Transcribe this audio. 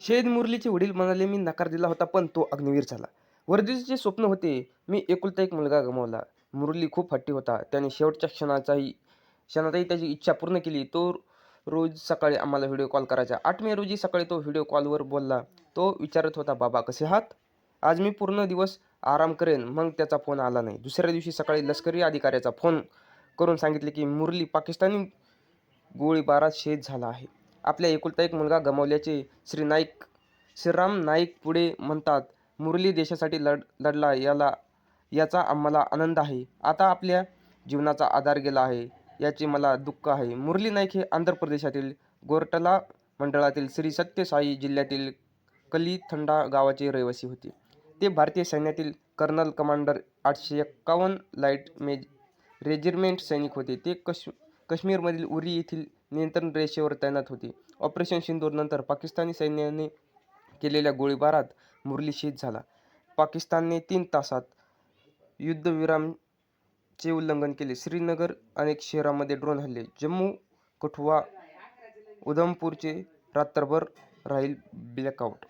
शेद मुरलीचे वडील म्हणाले मी नकार दिला होता पण तो अग्निवीर झाला. वर्दीचे स्वप्न होते मी एकुलता एक मुलगा गमावला. मुरली खूप हट्टी होता. त्याने शेवटच्या क्षणाचाही क्षणातही त्याची इच्छा पूर्ण केली. तो रोज सकाळी आम्हाला व्हिडिओ कॉल करायचा. आठ मे रोजी सकाळी तो व्हिडिओ कॉलवर बोलला. तो विचारत होता बाबा कसे आहात? आज मी पूर्ण दिवस आराम करेन. मग त्याचा फोन आला नाही. दुसऱ्या दिवशी सकाळी लष्करी अधिकाऱ्याचा फोन करून सांगितले की मुरली पाकिस्तानी गोळीबारात शहीद झाला आहे. आपल्या एकुलता एक मुलगा गमावल्याचे श्री नाईक श्रीराम नाईक पुढे म्हणतात मुरली देशासाठी लढ लढला याला याचा आम्हाला आनंद आहे. आता आपल्या जीवनाचा आधार गेला आहे. याचे मला दुःख आहे. मुरली नाईक हे आंध्र प्रदेशातील गोरटला मंडळातील श्री सत्यसाई जिल्ह्यातील कलीथंडा गावाचे रहिवासी होते. ते भारतीय सैन्यातील कर्नल कमांडर आठशे एक्कावन्न लाइट मेज रेजिमेंट सैनिक होते. ते कश काश्मीरमधील उरी येथील नियंत्रण रेषेवर तैनात होते. ऑपरेशन सिंदूरनंतर पाकिस्तानी सैन्याने केलेल्या गोळीबारात मुरली शहीद झाला. पाकिस्तानने तीन तासात युद्धविरामचे उल्लंघन केले. श्रीनगर अनेक शहरांमध्ये ड्रोन हल्ले. जम्मू कठुआ उधमपूरचे रात्रभर राहील ब्लॅकआउट